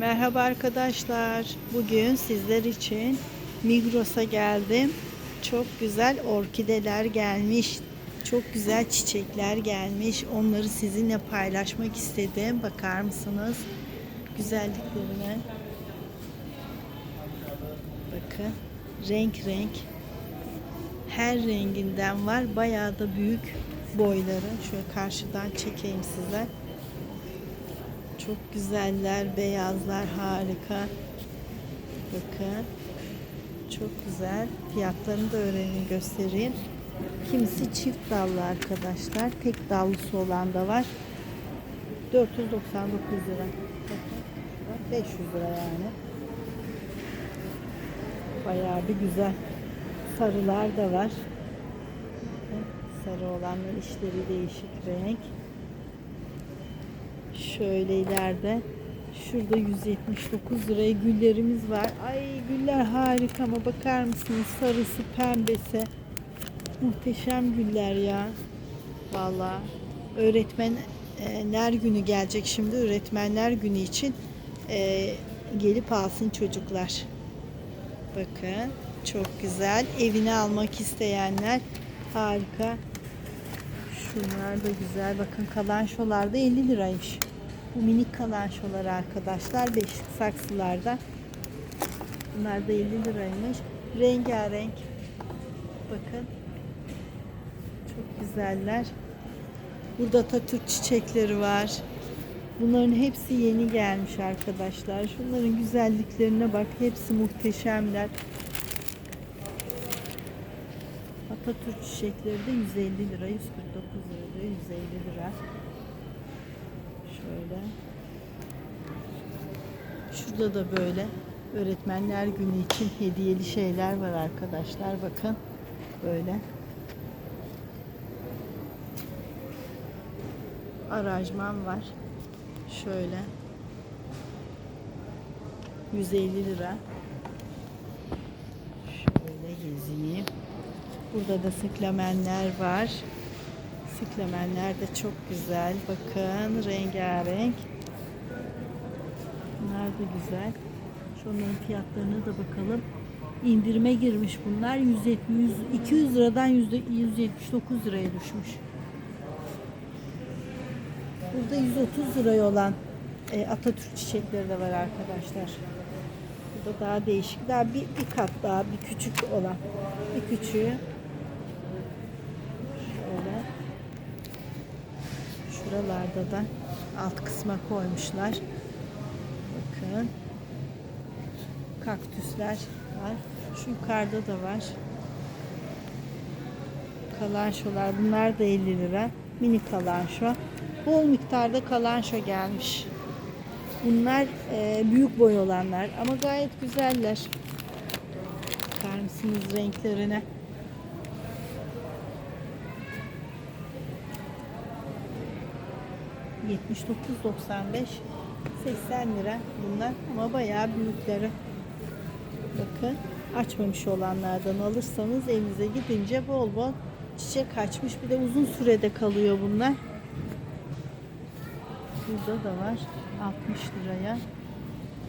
Merhaba arkadaşlar. Bugün sizler için Migros'a geldim. Çok güzel orkideler gelmiş. Çok güzel çiçekler gelmiş. Onları sizinle paylaşmak istedim. Bakar mısınız? Güzelliklerine. Bakın. Renk renk. Her renginden var. Bayağı da büyük boyları. Şöyle karşıdan çekeyim size. Çok güzeller, beyazlar harika. Bakın. Çok güzel. Fiyatlarını da öğrenin göstereyim. Kimisi çift dallı arkadaşlar. Tek dallısı olan da var. 499 lira. Bakın. 500 lira yani. Bayağı bir güzel. Sarılar da var. Sarı olanlar işleri değişik renk. Şöyle ileride şurada 179 liraya güllerimiz var. Ay güller harika ama bakar mısınız sarısı pembesi muhteşem güller ya. Vallahi öğretmenler günü gelecek şimdi öğretmenler günü için e, gelip alsın çocuklar. Bakın çok güzel. Evine almak isteyenler harika. Şunlar da güzel. Bakın kalanşolar da 50 liraymış. Bu minik kalanşolar arkadaşlar. Beşlik saksılarda. Bunlar da 50 liraymış. Rengarenk. Bakın. Çok güzeller. Burada Atatürk çiçekleri var. Bunların hepsi yeni gelmiş arkadaşlar. Şunların güzelliklerine bak. Hepsi muhteşemler. Atatürk çiçekleri de 150 lira, 149 lira, 150 lira. Şöyle. Şurada da böyle öğretmenler günü için hediyeli şeyler var arkadaşlar. Bakın böyle. Aracman var. Şöyle. 150 lira. Şöyle gezeyim. Burada da sıklamenler var. Sıklamenler de çok güzel. Bakın rengarenk. Bunlar da güzel. Şunların fiyatlarına da bakalım. İndirime girmiş bunlar. 170, 200 liradan yüzde 179 liraya düşmüş. Burada 130 liraya olan e, Atatürk çiçekleri de var arkadaşlar. Burada daha değişik. Daha bir, bir kat daha bir küçük olan. Bir küçüğü Şöyle. Şuralarda da alt kısma koymuşlar. Bakın. Kaktüsler var. Şu yukarıda da var. Kalanşolar. Bunlar da 50 lira. Mini kalanşo. Bol miktarda kalanşo gelmiş. Bunlar e, büyük boy olanlar ama gayet güzeller. Bakar mısınız renklerine? ...79.95... ...80 lira bunlar ama bayağı büyükleri. Bakın açmamış olanlardan alırsanız evinize gidince bol bol çiçek açmış. Bir de uzun sürede kalıyor bunlar. Burada da var 60 liraya.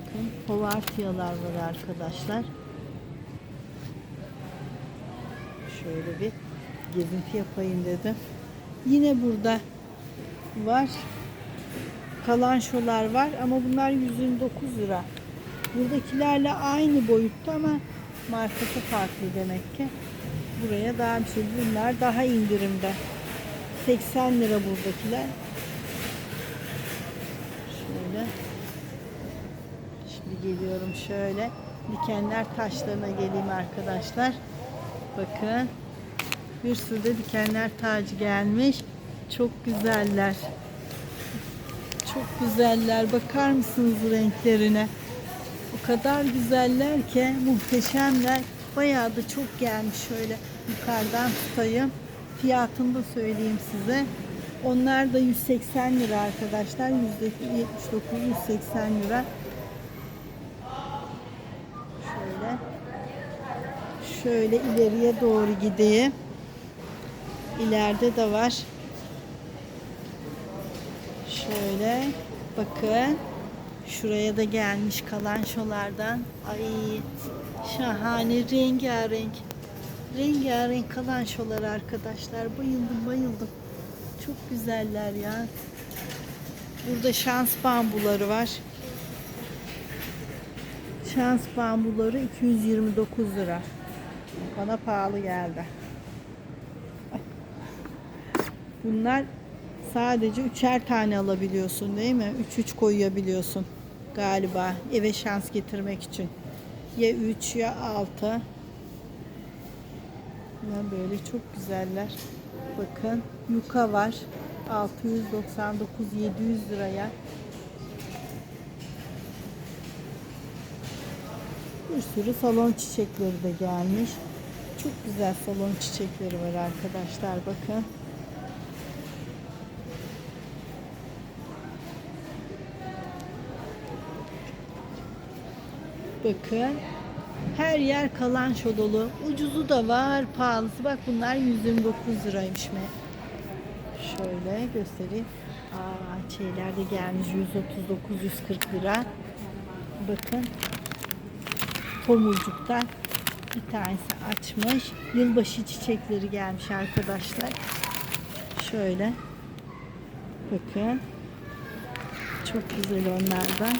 Bakın hovartiyalar var arkadaşlar. Şöyle bir gezinti yapayım dedim. Yine burada var. Kalanşolar var ama bunlar 129 lira. Buradakilerle aynı boyutta ama markası farklı demek ki. Buraya daha bir şey. Bunlar daha indirimde. 80 lira buradakiler. Şöyle. Şimdi geliyorum şöyle. Dikenler taşlarına geleyim arkadaşlar. Bakın. Bir sürü de dikenler tacı gelmiş. Çok güzeller. Çok güzeller. Bakar mısınız renklerine? O kadar güzeller ki muhteşemler. Bayağı da çok gelmiş şöyle yukarıdan tutayım. Fiyatını da söyleyeyim size. Onlar da 180 lira arkadaşlar. %79 180 lira. Şöyle. Şöyle ileriye doğru gideyim. İleride de var. Şöyle bakın. Şuraya da gelmiş kalançolardan. Ay şahane rengarenk. Rengarenk kalançolar arkadaşlar. Bayıldım bayıldım. Çok güzeller ya. Burada şans bambuları var. Şans bambuları 229 lira. Bana pahalı geldi. Bunlar sadece üçer tane alabiliyorsun değil mi? 3-3 koyabiliyorsun galiba eve şans getirmek için. Ya 3 ya 6. Ya böyle çok güzeller. Bakın yuka var. 699 700 liraya. Bir sürü salon çiçekleri de gelmiş. Çok güzel salon çiçekleri var arkadaşlar bakın. Bakın. Her yer kalanço dolu. Ucuzu da var, pahalısı. Bak bunlar 129 liraymış mı? Şöyle göstereyim. Aa, şeyler de gelmiş 139 140 lira. Bakın. Tomurcuk'tan bir tanesi açmış. Yılbaşı çiçekleri gelmiş arkadaşlar. Şöyle. Bakın. Çok güzel onlardan.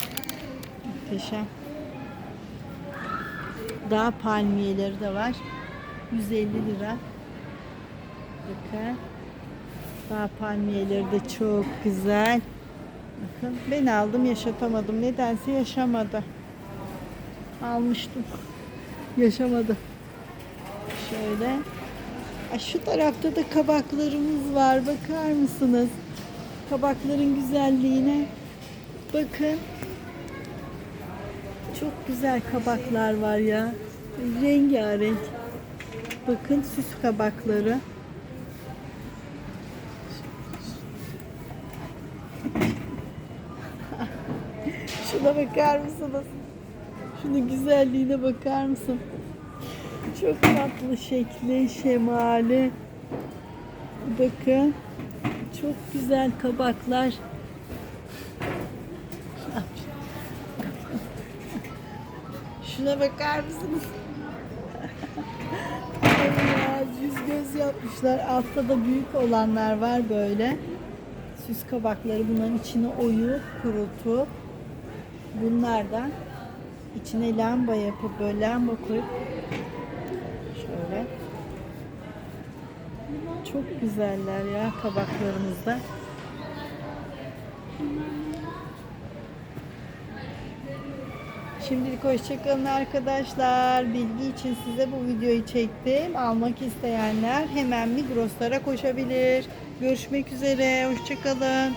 Muhteşem. Dağ palmiyeleri de var. 150 lira. Bakın. Dağ palmiyeleri de çok güzel. Bakın ben aldım yaşatamadım. Nedense yaşamadı. Almıştım. Yaşamadı. Şöyle. Şu tarafta da kabaklarımız var. Bakar mısınız? Kabakların güzelliğine. Bakın. Çok güzel kabaklar var ya. Rengarenk. Bakın süs kabakları. Şuna bakar mısınız? Şunun güzelliğine bakar mısın? Çok tatlı şekli, şemali. Bakın. Çok güzel kabaklar. Şuna bakar mısınız? Ya, yüz göz yapmışlar. Altta da büyük olanlar var böyle. Süs kabakları bunların içine oyup kurutup bunlardan içine lamba yapıp böyle lamba koyup şöyle çok güzeller ya kabaklarımızda. Şimdilik hoşçakalın arkadaşlar. Bilgi için size bu videoyu çektim. Almak isteyenler hemen Migros'lara koşabilir. Görüşmek üzere. Hoşçakalın.